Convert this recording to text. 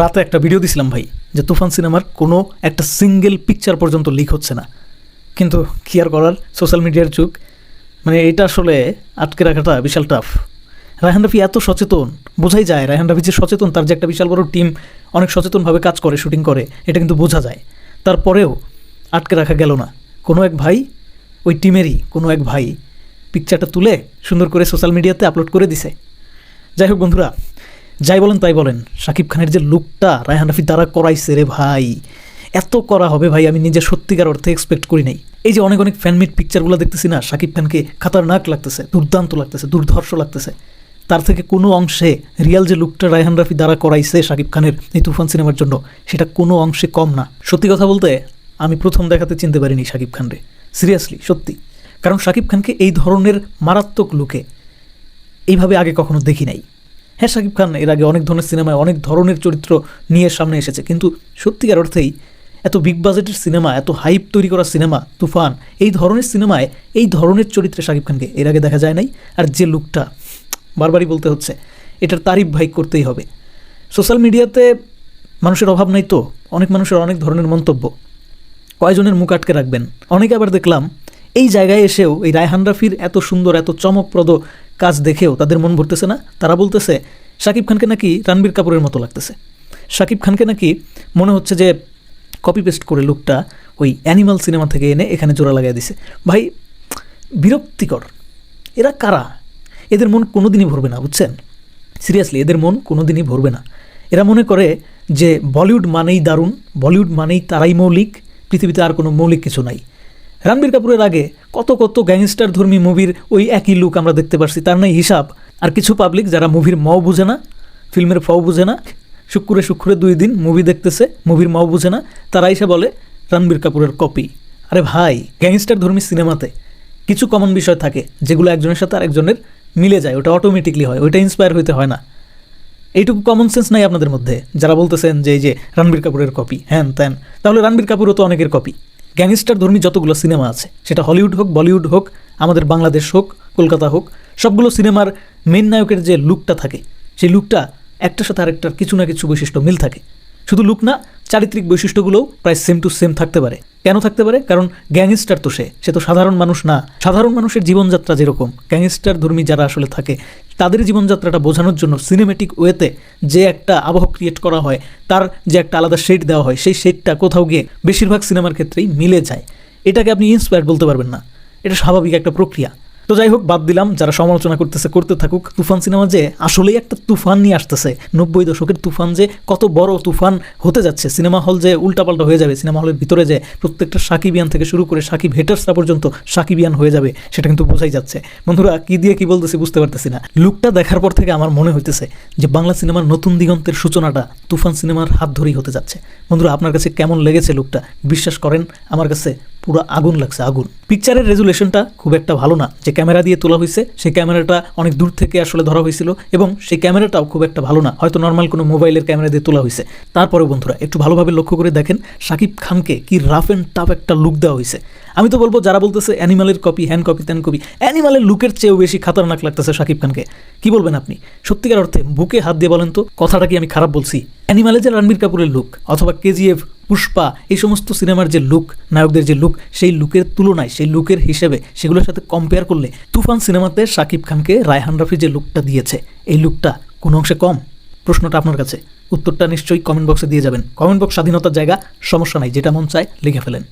রাতে একটা ভিডিও দিছিলাম ভাই, যে তুফান সিনেমার কোনো একটা সিঙ্গেল পিকচার পর্যন্ত লিক হচ্ছে না। কিন্তু কি আর করার সোশ্যাল মিডিয়ার যুগ। মানে এটা আসলে আটকে রাখাটা বিশাল টাফ রায়হান রাফি এত সচেতন, বোঝাই যায় রায়হান রাফি যে সচেতন, তার যে একটা বিশাল বড় টিম অনেক সচেতনভাবে কাজ করে শুটিং করে, এটা কিন্তু বোঝা যায়। তারপরেও আটকে রাখা গেল না। কোনো এক ভাই, ওই টিমেরই কোনো এক ভাই পিকচারটা তুলে সুন্দর করে সোশ্যাল মিডিয়াতে আপলোড করে দিছে। যাই হোক বন্ধুরা যাই বলেন তাই বলেন শাকিব খানের যে লুকটা রায়হান রাফি দ্বারা করাইছে রে ভাই, এত করা হবে ভাই আমি নিজে সত্যিকার অর্থে এক্সপেক্ট করি নাই। এই যে অনেক অনেক ফ্যানমেড পিকচারগুলো দেখতেছি না শাকিব খানকে খাতারনাক লাগতেছে, দুর্দান্ত লাগতেছে, দুর্ধর্ষ লাগতেছে। তার থেকে কোনো অংশে রিয়াল যে লুকটা রায়হান রাফি দ্বারা করাইছে শাকিব খানের এই তুফান সিনেমার জন্য, সেটা কোনো অংশে কম না। সত্যি কথা বলতে, আমি প্রথম দেখাতে চিনতে পারিনি শাকিব খানরে। সিরিয়াসলি সত্যি। কারণ শাকিব খানকে এই ধরনের মারাত্মক লুকে এইভাবে আগে কখনো দেখি নাই। হ্যাঁ শাকিব খান, এর আগে অনেক ধরনের সিনেমায় অনেক ধরনের চরিত্র নিয়ে সামনে এসেছে। কিন্তু সত্যিকার অর্থেই এত বিগ বাজেটের সিনেমা, এত হাইপ তৈরি করা সিনেমা, তুফান, এই ধরনের সিনেমায় এই ধরনের চরিত্রে শাকিব খানকে এর আগে দেখা যায় নাই। আর যে লুকটা বারবারই বলতে হচ্ছে, এটার তারিফ ভাই করতেই হবে। সোশ্যাল মিডিয়াতে মানুষের অভাব নাই তো, অনেক মানুষের অনেক ধরনের মন্তব্য। কয়জনের মুখ আটকে রাখবেন? অনেকে আবার দেখলাম এই জায়গায় এসেও এই রায়হান রাফির এত সুন্দর, এত চমকপ্রদ কাজ দেখেও তাদের মন ভরতেছে না। তারা বলতেছে, শাকিব খানকে নাকি রণবীর কাপুরের মতো লাগতেছে। শাকিব খানকে নাকি মনে হচ্ছে যে কপি পেস্ট করে লুকটা ওই অ্যানিমাল সিনেমা থেকে এনে এখানে জোড়া লাগিয়ে দিছে। ভাই, বিরক্তিকর। এরা কারা? এদের মন কোনোদিনই ভরবে না, বুঝছেন? সিরিয়াসলি এদের মন কোনোদিনই ভরবে না। এরা মনে করে যে বলিউড মানেই দারুণ, বলিউড মানেই তারাই মৌলিক, পৃথিবীতে আর কোনো মৌলিক কিছু নাই। রণবীর কাপুরের আগে কত কত গ্যাংস্টার ধর্মী মুভির ওই একই লুক আমরা দেখতে পারছি, তার নাই হিসাব। আর কিছু পাবলিক যারা মুভির মও বুঝে না, ফিল্মের ফও বুঝে না শুক্রে শুক্রে দুই দিন মুভি দেখতেছে, মুভির মও বুঝে না, তারা এসে বলে রণবীর কাপুরের কপি আরে ভাই গ্যাংস্টার ধর্মী সিনেমাতে কিছু কমন বিষয় থাকে, যেগুলো একজনের সাথে আরেকজনের মিলে যায়, ওটা অটোমেটিকলি হয়, ওইটা ইন্সপায়ার হইতে হয় না। এইটুকু কমন সেন্স নাই আপনাদের মধ্যে, যারা বলতেছেন যে এই যে রণবীর কাপুরের কপি হ্যান ত্যান, তাহলে রণবীর কাপুরও তো অনেকের কপি গ্যাংস্টার ধর্মী যতগুলো সিনেমা আছে, সেটা হলিউড হোক, বলিউড হোক, আমাদের বাংলাদেশ হোক, কলকাতা হোক, সবগুলো সিনেমার মেন নায়কের যে লুকটা থাকে, সেই লুকটা একটার সাথে আরেকটার কিছু না কিছু বৈশিষ্ট্য মিল থাকে। শুধু লুক না, চারিত্রিক বৈশিষ্ট্যগুলোও প্রায় সেম টু সেম থাকতে পারে। কেন থাকতে পারে? কারণ গ্যাংস্টার তো সে সে তো সাধারণ মানুষ না। সাধারণ মানুষের জীবনযাত্রা যেরকম গ্যাংস্টার ধর্মী যারা আসলে থাকে, তাদের জীবনযাত্রাটা বোঝানোর জন্য সিনেমেটিক ওয়েতে যে একটা আবহ ক্রিয়েট করা হয়, তার যে একটা আলাদা শেড দেওয়া হয়, সেই শেডটা কোথাও গিয়ে বেশিরভাগ সিনেমার ক্ষেত্রেই মিলে যায়। এটাকে আপনি ইন্সপায়ার বলতে পারবেন না। এটা স্বাভাবিক একটা প্রক্রিয়া। তো যাই হোক, বাদ দিলাম, যারা সমালোচনা করতেছে, করতে থাকুক। তুফান সিনেমা যে আসলেই একটা তুফান নিয়ে আসতেছে। নব্বই দশকের তুফান যে কত বড় তুফান হতে যাচ্ছে। সিনেমা হল যে উল্টাপাল্টা হয়ে যাবে, সিনেমা হলের ভিতরে যে প্রত্যেকটা সাকিবিয়ান থেকে শুরু করে সাকিব হেটার্সরা পর্যন্ত সাকিবিয়ান হয়ে যাবে, সেটা কিন্তু বোঝাই যাচ্ছে। বন্ধুরা, কি দিয়ে কি বলতেছি বুঝতে পারতেছি না। লুকটা দেখার পর থেকে আমার মনে হইতেছে যে বাংলা সিনেমার নতুন দিগন্তের সূচনাটা তুফান সিনেমার হাত ধরেই হতে যাচ্ছে। বন্ধুরা, আপনার কাছে কেমন লেগেছে লুকটা? বিশ্বাস করেন, আমার কাছে পুরো আগুন লাগছে, আগুন। পিকচারের রেজুলেশনটা খুব একটা ভালো না। যে ক্যামেরা দিয়ে তোলা হয়েছে সেই ক্যামেরাটা অনেক দূর থেকে আসলে ধরা হয়েছিল এবং সেই ক্যামেরাটাও খুব একটা ভালো না। হয়তো নর্মাল কোনো মোবাইলের ক্যামেরা দিয়ে তোলা হয়েছে তারপরে বন্ধুরা, একটু ভালোভাবে লক্ষ্য করে দেখেন শাকিব খানকে কি রাফ অ্যান্ড টাফ একটা লুক দেওয়া হয়েছে আমি তো বলব, যারা বলতেছে অ্যানিমালের কপি হ্যান্ড কপি ত্যান কপি অ্যানিমালের লুকের চেয়েও বেশি খাতারনাক লাগতেছে শাকিব খানকে। কি বলবেন আপনি? সত্যিকার অর্থে, বুকে হাত দিয়ে বলেন তো, কথাটা কি আমি খারাপ বলছি? অ্যানিমালের যে রণবীর কাপুরের লুক অথবা কেজিএফ পুষ্পা, এই সমস্ত সিনেমার যে লুক নায়কদের যে লুক সেই লুকের তুলনায়, সেই লুকের হিসেবে সেগুলোর সাথে কম্পেয়ার করলে তুফান সিনেমাতে শাকিব খানকে রায়হান রাফি যে লুকটা দিয়েছে, এই লুকটা কোনো অংশে কম? প্রশ্নটা আপনার কাছে। উত্তরটা নিশ্চয়ই কমেন্ট বক্সে দিয়ে যাবেন। কমেন্ট বক্স স্বাধীনতার জায়গা, সমস্যা নাই, যেটা মন চায় লিখে ফেলেন।